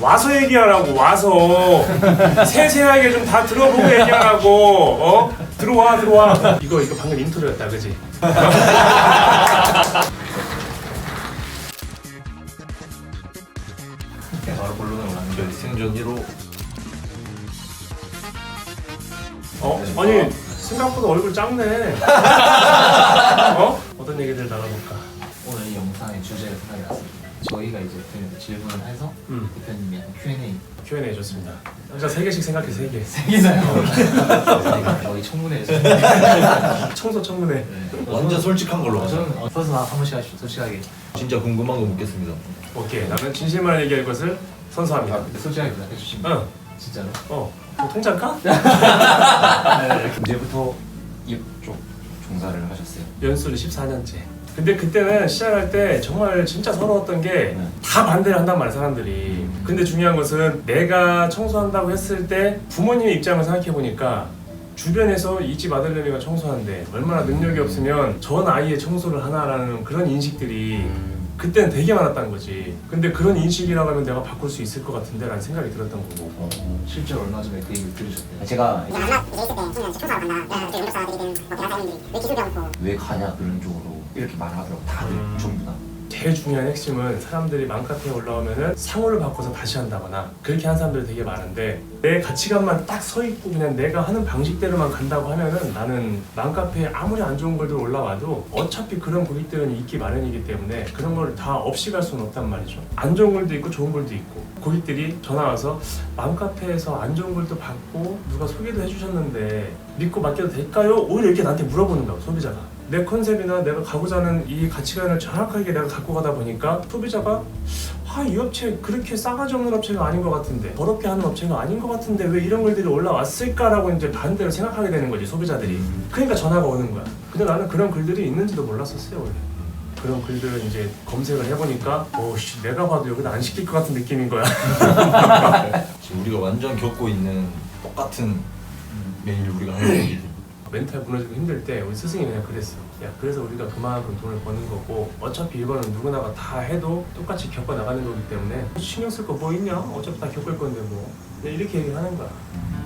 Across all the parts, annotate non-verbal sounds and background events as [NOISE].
와서 얘기하라고 와서. 세세하게 좀 다 들어보고 얘기하라고. 어? 들어와 들어와. 이거 이거 방금 인트로였다 그지? 바로 본론으로 가는 게 생존 1호 어? 아니 생각보다 얼굴 작네. [LAUGHS] 어? 어떤 얘기들 나눠볼까? 오늘 이 영상의 주제가 생각이 났습니다. 저희가 이제 대표님한테 질문을 해서 음. 대표님이 약간 Q&A. Q&A 좋습니다. 진짜 세 개씩 생각해 세개. 생기나요? 저희가 저희 청문회에서. [LAUGHS] 청소 청문회. 네. 완전 솔직한 걸로. 가자 저는 어, 벌써 한 번씩 하시죠 솔직하게. 진짜 궁금한 거 묻겠습니다. 오케이. 나는 진실만 얘기할 것을 선서합니다. 아, 솔직하게 대답해 주시면 어, 진짜로? 어, 뭐 통장가? [LAUGHS] 언제부터 이쪽 종사를 하셨어요? 연수를 14년째. 근데 그때는 시작할 때 정말 진짜 서러웠던 게 네. 다 반대를 한단 말이야 사람들이. 근데 중요한 것은 내가 청소한다고 했을 때 부모님의 입장을 생각해 보니까 주변에서 이 집 아들내미가 청소하는데 얼마나 능력이 없으면 전 아이의 청소를 하나라는 그런 인식들이 그때는 되게 많았다는 거지. 근데 그런 인식이라고 하면 내가 바꿀 수 있을 것 같은데 라는 생각이 들었던 거고. 어, 실제로 얼마 전에 그 얘기를 들으셨대요. 제가 이제 이제 있을 때 청년 청소하러 간다. 네, 이제 운동사들이든 뭐 대학생들이 왜 기술 배워놓고 왜 가냐 그런 쪽으로 이렇게 말하더라고 다들 음. 전부 다. 제일 중요한 핵심은 사람들이 맘카페에 올라오면은 상호를 바꿔서 다시 한다거나 그렇게 하는 사람들이 되게 많은데 내 가치관만 딱 서 있고 그냥 내가 하는 방식대로만 간다고 하면은 나는 맘카페에 아무리 안 좋은 걸들 올라와도 어차피 그런 고객들은 있기 마련이기 때문에 그런 걸 다 없이 갈 수는 없단 말이죠. 안 좋은 걸도 있고 좋은 걸도 있고 고객들이 전화 와서 맘카페에서 안 좋은 걸도 받고 누가 소개도 해주셨는데 믿고 맡겨도 될까요? 오히려 이렇게 나한테 물어보는 거야 소비자가. 내 컨셉이나 내가 가고자 하는 이 가치관을 정확하게 내가 갖고 가다 보니까 소비자가 아, 이 업체 그렇게 싸가지 없는 업체가 아닌 것 같은데 더럽게 하는 업체가 아닌 것 같은데 왜 이런 글들이 올라왔을까라고 이제 반대로 생각하게 되는 거지 소비자들이. 그러니까 전화가 오는 거야. 근데 나는 그런 글들이 있는지도 몰랐었어요 원래. 그런 글들을 이제 검색을 해보니까 오씨 내가 봐도 여기다 안 시킬 것 같은 느낌인 거야. [LAUGHS] 지금 우리가 완전 겪고 있는 똑같은 메일 우리가 하는 얘기지 멘탈 무너지고 힘들 때 우리 스승이 그냥 그랬어. 야 그래서 우리가 그만큼 돈을 버는 거고 어차피 이거는 누구나가 다 해도 똑같이 겪어 나가는 거기 때문에 신경 쓸 거 뭐 있냐? 어차피 다 겪을 건데 뭐 이렇게 얘기하는 거야.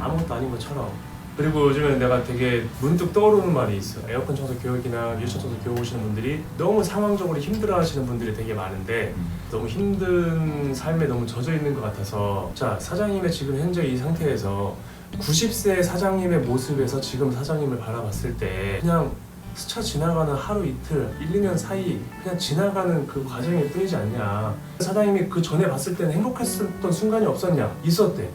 아무것도 아닌 것처럼. 그리고 요즘에 내가 되게 문득 떠오르는 말이 있어. 에어컨 청소 교육이나 유치원 청소 교육 오시는 분들이 너무 상황적으로 힘들어 하시는 분들이 되게 많은데 너무 힘든 삶에 너무 젖어 있는 것 같아서 자 사장님의 지금 현재 이 상태에서 90세 사장님의 모습에서 지금 사장님을 바라봤을 때 그냥 스쳐 지나가는 하루 이틀, 1, 2년 사이 그냥 지나가는 그 과정일 뿐이지 않냐 사장님이 그 전에 봤을 때는 행복했었던 순간이 없었냐? 있었대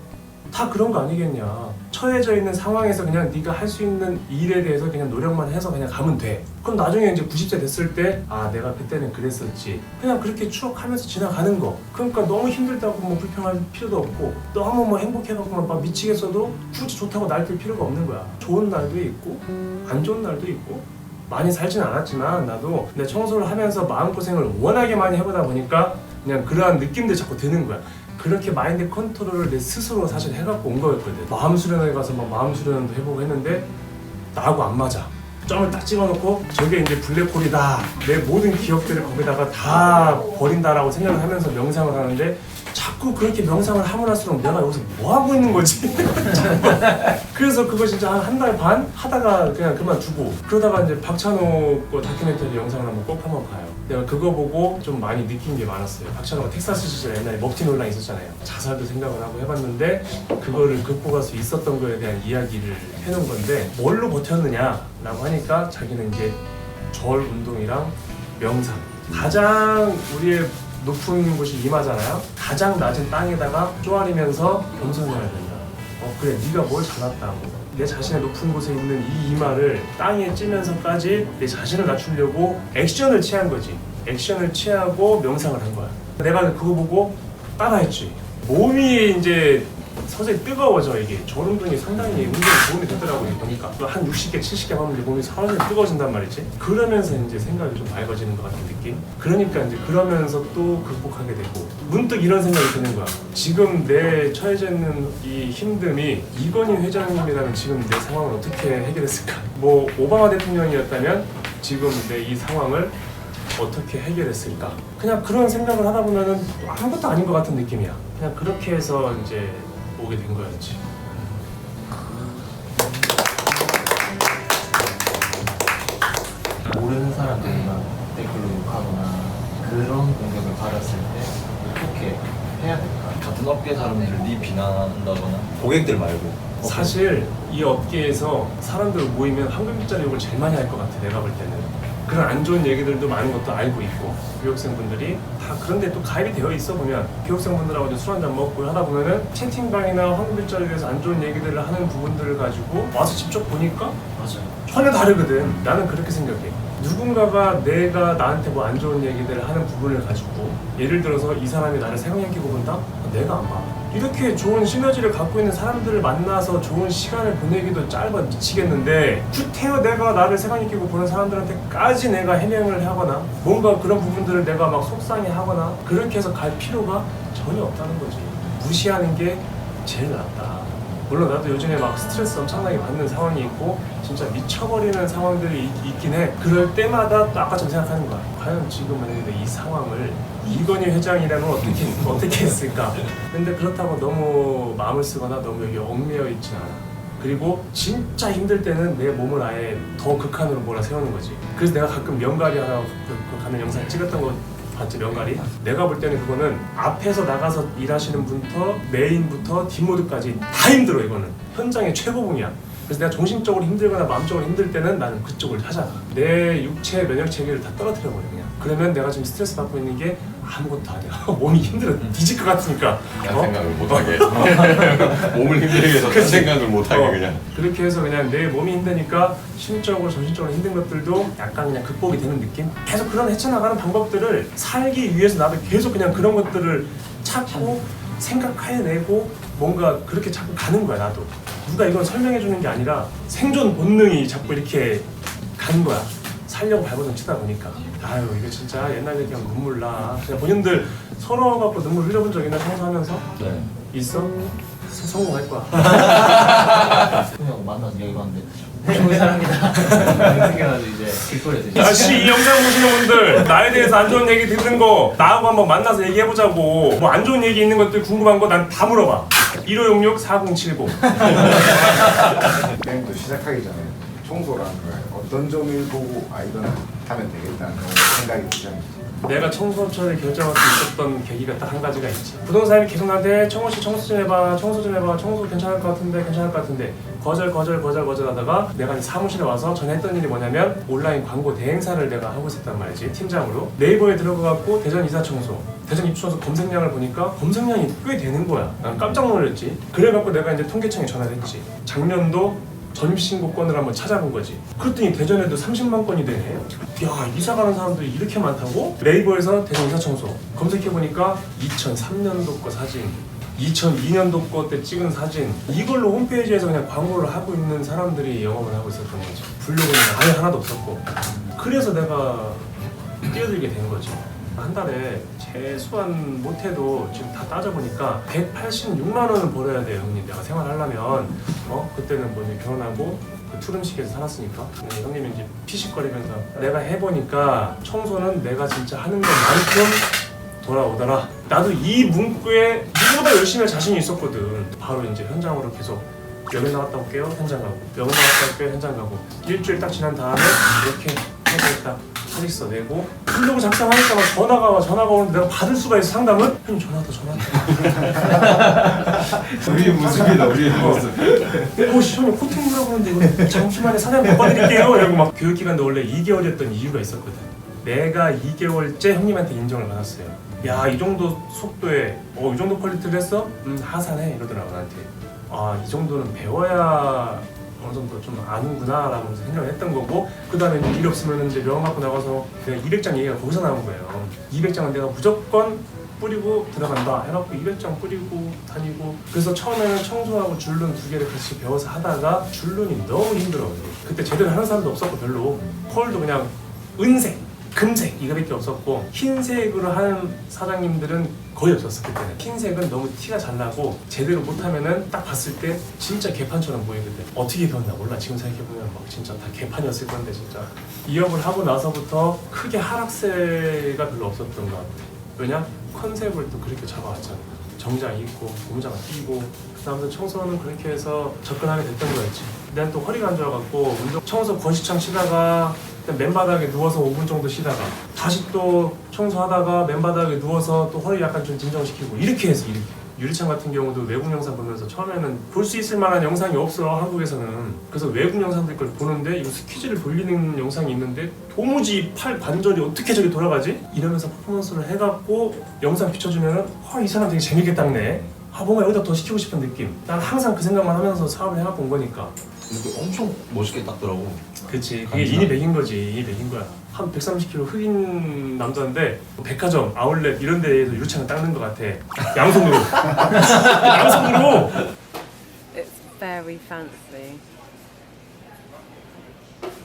다 그런 거 아니겠냐. 처해져 있는 상황에서 그냥 네가 할 수 있는 일에 대해서 그냥 노력만 해서 그냥 가면 돼. 그럼 나중에 이제 90세 됐을 때 아 내가 그때는 그랬었지. 그냥 그렇게 추억하면서 지나가는 거. 그러니까 너무 힘들다고 뭐 불평할 필요도 없고 너무 뭐 행복해갖고 막 미치겠어도 굳이 좋다고 날뛸 필요가 없는 거야. 좋은 날도 있고 안 좋은 날도 있고. 많이 살진 않았지만 나도 내 청소를 하면서 마음고생을 워낙에 많이 해보다 보니까 그냥 그러한 느낌들 자꾸 드는 거야 그렇게 마인드 컨트롤을 내 스스로 사실 해갖고 온 거였거든. 마음 수련회 가서 막 마음 수련도 해보고 했는데 나하고 안 맞아. 점을 딱 찍어놓고 저게 이제 블랙홀이다. 내 모든 기억들을 거기다가 다 버린다라고 생각을 하면서 명상을 하는데 자꾸 그렇게 명상을 하면 할수록 내가 여기서 뭐 하고 있는 거지? [LAUGHS] 그래서 그거 진짜 한 한 달 반 하다가 그냥 그만두고 그러다가 이제 박찬호 거 다큐멘터리 영상을 한번 꼭 한번 봐요. 내가 그거 보고 좀 많이 느낀 게 많았어요. 박찬호가 텍사스 시절 옛날에 먹튀 논란 있었잖아요. 자살도 생각을 하고 해봤는데 그거를 극복할 수 있었던 거에 대한 이야기를 해놓은 건데 뭘로 버텼느냐라고 하니까 자기는 이제 절 운동이랑 명상 가장 우리의 높은 곳이 이마잖아요. 가장 낮은 땅에다가 쪼아리면서 겸손해야 된다. 어 그래 네가 뭘 잘났다고 내 자신의 높은 곳에 있는 이 이마를 땅에 찌면서까지 내 자신을 낮추려고 액션을 취한 거지. 액션을 취하고 명상을 한 거야. 내가 그거 보고 따라했지. 몸이 이제 서서히 뜨거워져. 이게 절 운동이 상당히 운동에 도움이 되더라고요 보니까. 한 60개 70개 하면 몸이 서서히 뜨거워진단 말이지. 그러면서 이제 생각이 좀 맑아지는 것 같은 느낌? 그러니까 이제 그러면서 또 극복하게 되고. 문득 이런 생각이 드는 거야. 지금 내 처해져 있는 이 힘듦이 이건희 회장님이라면 지금 내 상황을 어떻게 해결했을까? 뭐 오바마 대통령이었다면 지금 내 이 상황을 어떻게 해결했을까? 그냥 그런 생각을 하다 보면은 아무것도 아닌 것 같은 느낌이야. 그냥 그렇게 해서 이제 오게 된 거였지. 모르는 사람들이나 댓글로 욕하거나 그런 공격을 받았을 때 어떻게 해야 될까? 같은 업계 사람들이 비난한다거나 고객들 말고 사실 이 업계에서 사람들 모이면 황금빛자리 욕을 제일 많이 할 것 같아 내가 볼 때는 그런 안 좋은 얘기들도 많은 것도 알고 있고 교육생분들이 다 그런데 또 가입이 되어 있어 보면 교육생분들하고 이제 술 한잔 먹고 하다 보면은 채팅방이나 황금빛자리에서 안 좋은 얘기들을 하는 부분들을 가지고 와서 직접 보니까 맞아요. 전혀 다르거든. 나는 그렇게 생각해. 누군가가 내가 나한테 뭐 안 좋은 얘기들을 하는 부분을 가지고 예를 들어서 이 사람이 나를 세상에 끼고 본다? 내가 안 봐. 이렇게 좋은 시너지를 갖고 있는 사람들을 만나서 좋은 시간을 보내기도 짧아 미치겠는데 구태여 내가 나를 세상에 끼고 보는 사람들한테까지 내가 해명을 하거나 뭔가 그런 부분들을 내가 막 속상해 하거나 그렇게 해서 갈 필요가 전혀 없다는 거지. 무시하는 게 제일 낫다. 물론 나도 요즘에 막 스트레스 엄청나게 받는 상황이 있고 진짜 미쳐버리는 상황들이 있, 있긴 해 그럴 때마다 또 아까처럼 생각하는 거야 과연 지금 만약에 이 상황을 이건희 회장이라면 어떻게 어떻게 했을까? 근데 그렇다고 너무 마음을 쓰거나 너무 여기 얽매여 있진 않아. 그리고 진짜 힘들 때는 내 몸을 아예 더 극한으로 몰아 세우는 거지. 그래서 내가 가끔 명가리 하나 가는 영상 찍었던 거 봤지 명가리? 내가 볼 때는 그거는 앞에서 나가서 일하시는 분부터 메인부터 뒷모드까지 다 힘들어 이거는. 현장의 최고봉이야 그래서 내가 정신적으로 힘들거나 마음적으로 힘들 때는 나는 그쪽을 찾아가 내 육체 면역 체계를 다 떨어뜨려 버려 그냥. 그러면 내가 지금 스트레스 받고 있는 게 아무것도 아니야 [LAUGHS] 몸이 힘들어. 뒤질 것 같으니까. 딴 어? 생각을 못하게. [LAUGHS] [LAUGHS] 몸을 힘들게 해서 딴 생각을 못하게 어, 그냥. 그렇게 해서 그냥 내 몸이 힘드니까 심적으로 정신적으로 힘든 것들도 약간 그냥 극복이 되는 느낌? 계속 그런 헤쳐나가는 방법들을 살기 위해서 나도 계속 그냥 그런 것들을 찾고 생각해내고 뭔가 그렇게 자꾸 가는 거야 나도 누가 이건 설명해 주는 게 아니라 생존 본능이 자꾸 이렇게 가는 거야. 살려고 발버둥 치다 보니까. 아유 이거 진짜 옛날 얘기하면 눈물 나. 그냥 본인들 서러워 갖고 눈물 흘려본 적 있나 청소하면서? 네. 있어? 성공할 거야. [LAUGHS] 그냥 만나서 얘기하는데 좋은 사람이다. 생겨가지고 이제 길거리에서 이제 아씨 이 영상 보시는 분들 나에 대해서 안 좋은 얘기 듣는 거 나하고 한번 만나서 얘기해 보자고. 뭐 안 좋은 얘기 있는 것들 궁금한 거 난 다 물어봐 1566 4070 [LAUGHS] 게임도 시작하기 전에 청소라는 걸 어떤 점을 보고 아 이건 하면 되겠다는 생각이 드셨는지. 내가 청소처를 결정할 수 있었던 계기가 딱 한 가지가 있지. 부동산이 계속 나한테 청호 씨 청소 좀 해봐 청소 좀 해봐 청소 괜찮을 것 같은데 괜찮을 것 같은데. 거절 거절 거절 거절 하다가 내가 이제 사무실에 와서 전에 했던 일이 뭐냐면 온라인 광고 대행사를 내가 하고 있었단 말이지 팀장으로. 네이버에 들어가갖고 대전 이사 청소 대전 입주청소 검색량을 보니까 검색량이 꽤 되는 거야 난 깜짝 놀랐지 그래갖고 내가 이제 통계청에 전화를 했지 작년도 전입신고 건을 한번 찾아본 거지. 그랬더니 대전에도 30만 건이 되네. 야 이사 가는 사람들이 이렇게 많다고? 네이버에서 대전 이사 청소 검색해 보니까 2003년도 거 사진, 2002년도 거 때 찍은 사진 이걸로 홈페이지에서 그냥 광고를 하고 있는 사람들이 영업을 하고 있었던 거지. 블로그는 아예 하나도 없었고. 그래서 내가 뛰어들게 된 거지. 한 달에 최소한 못해도 지금 다 따져보니까 186만 원은 벌어야 돼요 형님. 내가 생활하려면. 어? 그때는 뭐 이제 결혼하고 그 투룸식에서 살았으니까. 근데 형님이 이제 피식거리면서 내가 해보니까 청소는 내가 진짜 하는 것만큼 돌아오더라. 나도 이 문구에 누구보다 열심히 할 자신이 있었거든. 바로 이제 현장으로 계속 여기 나갔다 올게요 현장 가고. 여기 나갔다 올게요 현장 가고. 일주일 딱 지난 다음에 이렇게 해보겠다 사직서 내고 블로그 작성하니까 막 전화가 와 전화가 오는데 내가 받을 수가 있어 상담은 형님 전화 왔다 전화 우리의 모습이다 우리의 모습. 오씨 형님 코팅 물어보는데 이거 잠시만에 사장 바꿔드릴게요. 이러고 막 교육기간도 원래 2개월이었던 이유가 있었거든. 내가 2개월째 형님한테 인정을 받았어요. 야 이 정도 속도에 어이 정도 퀄리티를 했어? 음 하산해 이러더라고 나한테. 아 이 정도는 배워야 어느 정도 좀 아는구나 라고 생각을 했던 거고 그 다음에 일 없으면 이제 명함 갖고 나가서 내가 200장 얘기가 거기서 나온 거예요. 200장은 내가 무조건 뿌리고 들어간다 해갖고 200장 뿌리고 다니고 그래서 처음에는 청소하고 줄눈 두 개를 같이 배워서 하다가 줄눈이 너무 힘들어 그때 제대로 하는 사람도 없었고 별로. 펄도 그냥 은색 금색 이거밖에 없었고 흰색으로 하는 사장님들은 거의 없었어 그때는. 흰색은 너무 티가 잘 나고 제대로 못하면은 딱 봤을 때 진짜 개판처럼 보이거든 어떻게 배웠나 몰라. 지금 생각해보면 막 진짜 다 개판이었을 건데 진짜. 이업을 하고 나서부터 크게 하락세가 별로 없었던 것 같아. 왜냐? 컨셉을 또 그렇게 잡아왔잖아. 정장 입고 고무장 끼고 그 다음에 청소는 그렇게 해서 접근하게 됐던 거였지. 난또 허리가 안 좋아갖고 운동 청소 거시창 치다가 맨바닥에 누워서 5분 정도 쉬다가 다시 또 청소하다가 맨바닥에 누워서 또 허리 약간 좀 진정시키고 이렇게 해서 이렇게. 유리창 같은 경우도 외국 영상 보면서 처음에는 볼 수 있을 만한 영상이 없어 한국에서는 그래서 외국 영상들 걸 보는데 이거 스퀴즈를 돌리는 영상이 있는데 도무지 팔 관절이 어떻게 저기 돌아가지? 이러면서 퍼포먼스를 해갖고 영상 비춰주면은 아, 이 사람 되게 재밌게 닦네 아 뭔가 여기다 더 시키고 싶은 느낌. 난 항상 그 생각만 하면서 사업을 온 거니까. 근데 엄청 멋있게 닦더라고. 그치. 그게 감사. 인이 맥인 거지. 인이 맥인 거야. 한 130kg 흑인 남자인데 백화점 아울렛 이런 데에서 유리창을 닦는 것 같아. 양손으로. [LAUGHS] 양손으로. It's very fancy.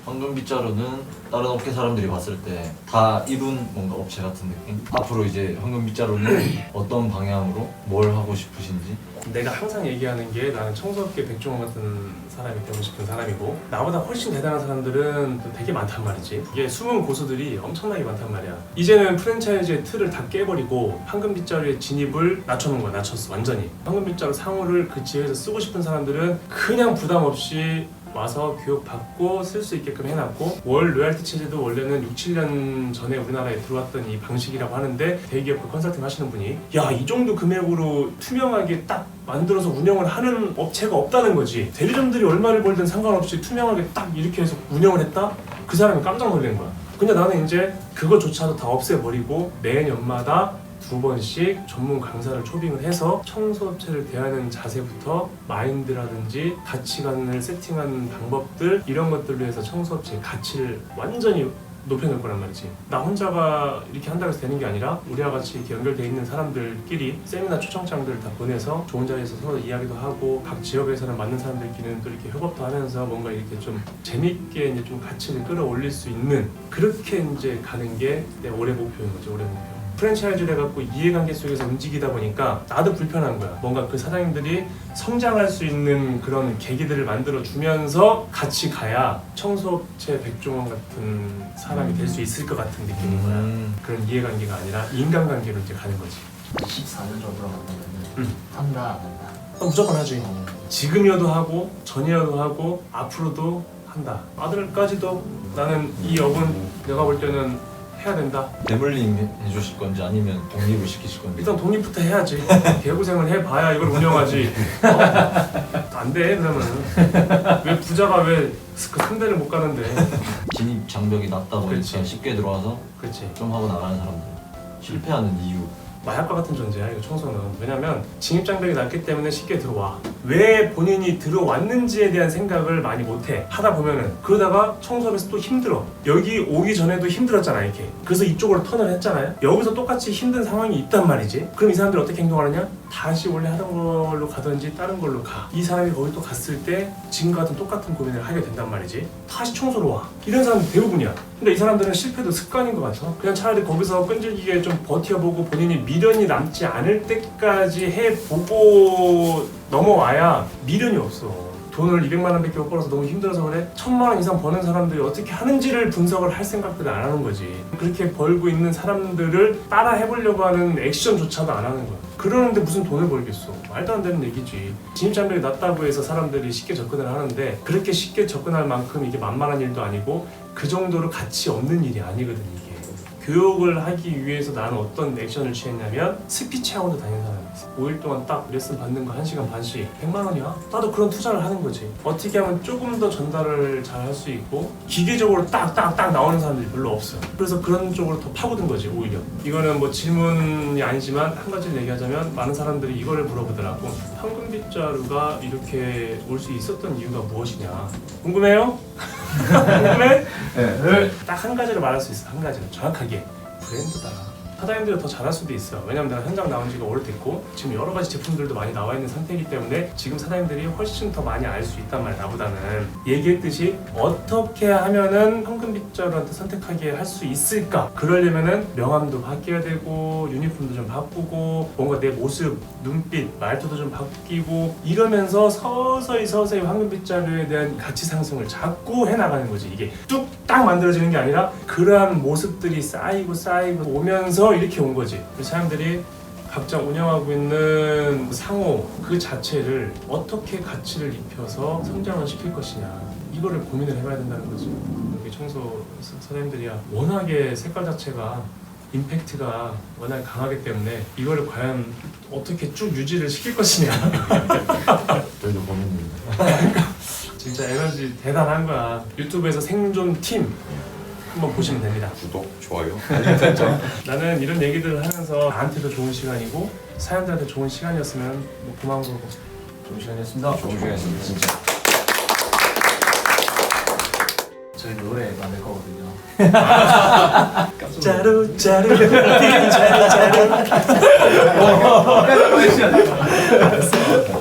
황금 빗자루는 다른 업계 사람들이 봤을 때 다 이룬 뭔가 업체 같은 느낌? 앞으로 이제 황금 빗자루는 [CLEARS THROAT] 어떤 방향으로 뭘 하고 싶으신지? 내가 항상 얘기하는 게 나는 청소업계 백종원 같은 사람이 되고 싶은 사람이고 나보다 훨씬 대단한 사람들은 또 되게 많단 말이지. 이게 숨은 고수들이 엄청나게 많단 말이야. 이제는 프랜차이즈의 틀을 다 깨버리고 황금 빗자루의 진입을 낮춰놓은 거야 낮췄어 완전히. 황금 빗자루 상호를 그 지역에서 쓰고 싶은 사람들은 그냥 부담 없이 와서 교육받고 쓸 수 있게끔 해놨고 월 로얄티 체제도 원래는 6, 7년 전에 우리나라에 들어왔던 이 방식이라고 하는데 대기업 그 컨설팅 하시는 분이 야 이 정도 금액으로 투명하게 딱 만들어서 운영을 하는 업체가 없다는 거지 대리점들이 얼마를 벌든 상관없이 투명하게 딱 이렇게 해서 운영을 했다? 그 사람이 깜짝 놀란 거야 근데 나는 이제 그거조차도 다 없애버리고 매 년마다 두 번씩 전문 강사를 초빙을 해서 청소업체를 대하는 자세부터 마인드라든지 가치관을 세팅하는 방법들 이런 것들로 해서 청소업체의 가치를 완전히 높여놓을 거란 말이지. 나 혼자가 이렇게 한다고 해서 되는 게 아니라 우리와 같이 이렇게 연결돼 있는 사람들끼리 세미나 초청장들을 다 보내서 좋은 자리에서 서로 이야기도 하고 각 지역에서는 맞는 사람들끼리는 또 이렇게 협업도 하면서 뭔가 이렇게 좀 재밌게 이제 좀 가치를 끌어올릴 수 있는 그렇게 이제 가는 게 내 올해 목표인 거죠 올해 목표 프랜차이즈를 해갖고 이해관계 속에서 움직이다 보니까 나도 불편한 거야. 뭔가 그 사장님들이 성장할 수 있는 그런 계기들을 만들어 주면서 같이 가야 청소업체 백종원 같은 사람이 될 수 있을 것 같은 느낌인 거야. 음. 그런 이해관계가 아니라 인간관계로 이제 가는 거지. 14년 전으로 간다면 음. 한다 안 한다 어, 무조건 하지. 어, 지금이어도 하고 전이어도 하고 앞으로도 한다. 아들까지도 나는 이 업은 내가 볼 때는 해야 된다. 대물림 해- 해주실 건지 아니면 독립을 시키실 건지 일단 독립부터 해야지. [LAUGHS] 개고생을 해봐야 이걸 운영하지. 어? 안 돼, 그러면은. 왜 부자가 왜그 상대를 못 가는데. 진입 장벽이 낮다 보니까 그렇지. 쉽게 들어와서 그렇지. 좀 하고 나가는 사람들 실패하는 이유 마약과 같은 존재야, 이거 청소는. 왜냐면 진입장벽이 낮기 때문에 쉽게 들어와. 왜 본인이 들어왔는지에 대한 생각을 많이 못해. 하다 보면은. 그러다가 청소하면서 또 힘들어. 여기 오기 전에도 힘들었잖아, 이렇게. 그래서 이쪽으로 턴을 했잖아요. 여기서 똑같이 힘든 상황이 있단 말이지. 그럼 이 사람들이 어떻게 행동하느냐? 다시 원래 하던 걸로 가든지 다른 걸로 가. 이 사람이 거기 또 갔을 때 지금과 같은 똑같은 고민을 하게 된단 말이지. 다시 청소로 와. 이런 사람들 대부분이야. 근데 이 사람들은 실패도 습관인 것 같아. 그냥 차라리 거기서 끈질기게 좀 버텨보고 본인이 미련이 남지 않을 때까지 해보고 넘어와야 미련이 없어. 돈을 200만 원밖에 못 벌어서 너무 힘들어서 그래? 천만 원 이상 버는 사람들이 어떻게 하는지를 분석을 할 생각들을 안 하는 거지. 그렇게 벌고 있는 사람들을 따라 해보려고 하는 액션조차도 안 하는 거야. 그러는데 무슨 돈을 벌겠어? 말도 안 되는 얘기지. 진입장벽이 낮다고 해서 사람들이 쉽게 접근을 하는데 그렇게 쉽게 접근할 만큼 이게 만만한 일도 아니고 그 정도로 가치 없는 일이 아니거든 이게. 교육을 하기 위해서 나는 어떤 액션을 취했냐면 스피치 학원도 다니는 사람이었어. 5일 동안 딱 레슨 받는 거 1시간 반씩. 100만 원이야? 나도 그런 투자를 하는 거지. 어떻게 하면 조금 더 전달을 잘 할 수 있고 기계적으로 딱딱딱 나오는 사람들이 별로 없어. 그래서 그런 쪽으로 더 파고든 거지 오히려. 이거는 뭐 질문이 아니지만 한 가지를 얘기하자면 많은 사람들이 이거를 물어보더라고 황금 빗자루가 이렇게 올 수 있었던 이유가 무엇이냐 궁금해요? [LAUGHS] 궁금해? 네. 딱 한 가지를 말할 수 있어 한 가지를 정확하게 브랜드다 사장님들이 더 잘할 수도 있어 왜냐면 내가 현장 나온 지가 오래됐고 지금 여러 가지 제품들도 많이 나와 있는 상태이기 때문에 지금 사장님들이 훨씬 더 많이 알 수 있단 말이야 나보다는. 얘기했듯이 어떻게 하면은 황금 빗자루한테 선택하게 할 수 있을까? 그러려면은 명함도 바뀌어야 되고 유니폼도 좀 바꾸고 뭔가 내 모습 눈빛 말투도 좀 바뀌고 이러면서 서서히 서서히 황금 빗자루에 대한 가치 상승을 자꾸 해나가는 거지. 이게 뚝 딱 만들어지는 게 아니라 그러한 모습들이 쌓이고 쌓이고 오면서 이렇게 온 거지. 그래서 사람들이 각자 운영하고 있는 상호 그 자체를 어떻게 가치를 입혀서 성장을 시킬 것이냐. 이거를 고민을 해봐야 된다는 거죠. 여기 청소 서- 선생님들이야. 워낙에 색깔 자체가 임팩트가 워낙 강하기 때문에 이거를 과연 어떻게 쭉 유지를 시킬 것이냐. [LAUGHS] 저희도 고민입니다. 진짜 에너지 대단한 거야. 유튜브에서 생존 팀 한번 보시면 됩니다. 구독, 좋아요, 알림 설정. [LAUGHS] 나는 이런 얘기들을 하면서 나한테도 좋은 시간이고 사람들한테 좋은 시간이었으면 뭐 고마운 거고. 좋은 시간이었습니다. 좋은 시간이었습니다 진짜. 저희 노래 만들 거거든요. 짜루 짜루 짜루 짜루 [LAUGHS]